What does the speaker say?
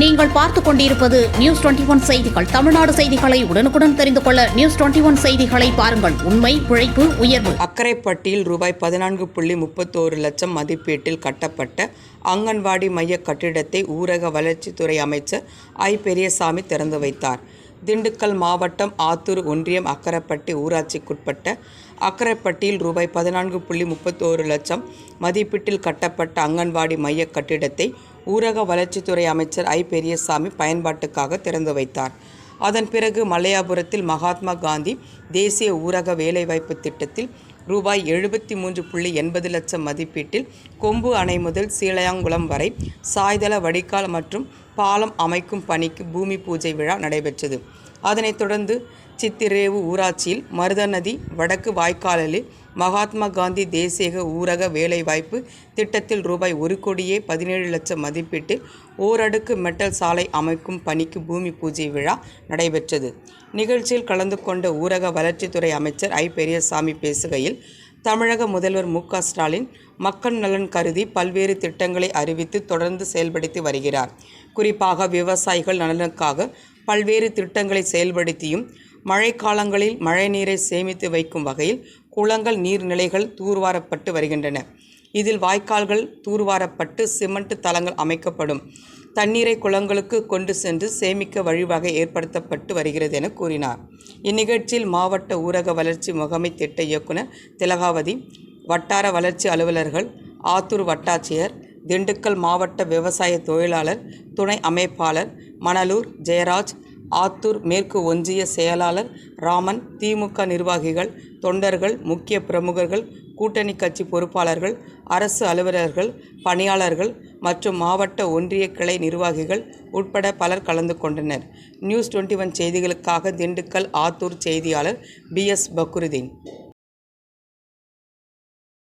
நீங்கள் பார்த்துக் கொண்டிருப்பது நியூஸ் டுவெண்டி ஒன் செய்திகள். தமிழ்நாடு செய்திகளை உடனுக்குடன் தெரிந்து கொள்ள நியூஸ் டுவெண்டி ஒன் செய்திகளை பாருங்கள். உண்மை உழைப்பு உயர்வு. அக்கரைப்பட்டியில் ரூபாய் பதினான்கு புள்ளி முப்பத்தோரு லட்சம் மதிப்பீட்டில் கட்டப்பட்ட அங்கன்வாடி மைய கட்டிடத்தை ஊரக வளர்ச்சித்துறை அமைச்சர் ஐ. பெரியசாமி திறந்து வைத்தார். திண்டுக்கல் மாவட்டம் ஆத்தூர் ஒன்றியம் அக்கரைப்பட்டி ஊராட்சிக்குட்பட்ட அக்கரைப்பட்டியில் ரூபாய் பதினான்கு புள்ளி முப்பத்தோரு லட்சம் மதிப்பீட்டில் கட்டப்பட்ட அங்கன்வாடி மைய கட்டிடத்தை ஊரக வளர்ச்சித்துறை அமைச்சர் ஐ. பெரியசாமி பயன்பாட்டுக்காக திறந்து வைத்தார். அதன் பிறகு மலையாபுரத்தில் மகாத்மா காந்தி தேசிய ஊரக வேலைவாய்ப்பு திட்டத்தில் ரூபாய் எழுபத்தி மூன்று புள்ளி எண்பது லட்சம் மதிப்பீட்டில் கொம்பு அணை முதல் சீலையாங்குளம் வரை சாய்தள வடிகால் மற்றும் பாலம் அமைக்கும் பணிக்கு பூமி பூஜை விழா நடைபெற்றது. அதனைத் தொடர்ந்து சித்திரேவு ஊராட்சியில் மருதநதி வடக்கு வாய்க்காலில் மகாத்மா காந்தி தேசிய ஊரக வேலைவாய்ப்பு திட்டத்தில் ரூபாய் ஒரு கோடியே பதினேழு லட்சம் மதிப்பீட்டில் ஓரடுக்கு மெட்டல் சாலை அமைக்கும் பணிக்கு பூமி பூஜை விழா நடைபெற்றது. நிகழ்ச்சியில் கலந்து கொண்ட ஊரக வளர்ச்சித்துறை அமைச்சர் ஐ. பெரியசாமி பேசுகையில் தமிழக முதல்வர் மு. ஸ்டாலின் மக்கள் நலன் கருதி பல்வேறு திட்டங்களை அறிவித்து தொடர்ந்து செயல்படுத்தி வருகிறார். குறிப்பாக விவசாயிகள் நலனுக்காக பல்வேறு திட்டங்களை செயல்படுத்தியும் மழைக்காலங்களில் மழைநீரை சேமித்து வைக்கும் வகையில் குளங்கள் நீர்நிலைகள் தூர்வாரப்பட்டு வருகின்றன. இதில் வாய்க்கால்கள் தூர்வாரப்பட்டு சிமெண்ட் தளங்கள் அமைக்கப்படும். தண்ணீரை குளங்களுக்கு கொண்டு சென்று சேமிக்க வழிவகை ஏற்படுத்தப்பட்டு வருகிறது என கூறினார். இந்நிகழ்ச்சியில் மாவட்ட ஊரக வளர்ச்சி முகமை திட்ட இயக்குனர் திலகாவதி வட்டார வளர்ச்சி அலுவலர்கள் ஆத்தூர் வட்டாட்சியர் திண்டுக்கல் மாவட்ட விவசாய தொழிலாளர் துணை அமைப்பாளர் மணலூர் ஜெயராஜ் ஆத்தூர் மேற்கு ஒன்றிய செயலாளர் ராமன் திமுக நிர்வாகிகள் தொண்டர்கள் முக்கிய பிரமுகர்கள் கூட்டணி கட்சி பொறுப்பாளர்கள் அரசு அலுவலர்கள் பணியாளர்கள் மற்றும் மாவட்ட ஒன்றிய கிளை நிர்வாகிகள் உட்பட பலர் கலந்து கொண்டனர். நியூஸ் டுவெண்ட்டி ஒன் செய்திகளுக்காக திண்டுக்கல் ஆத்தூர் செய்தியாளர் பி எஸ் பக்ருதீன்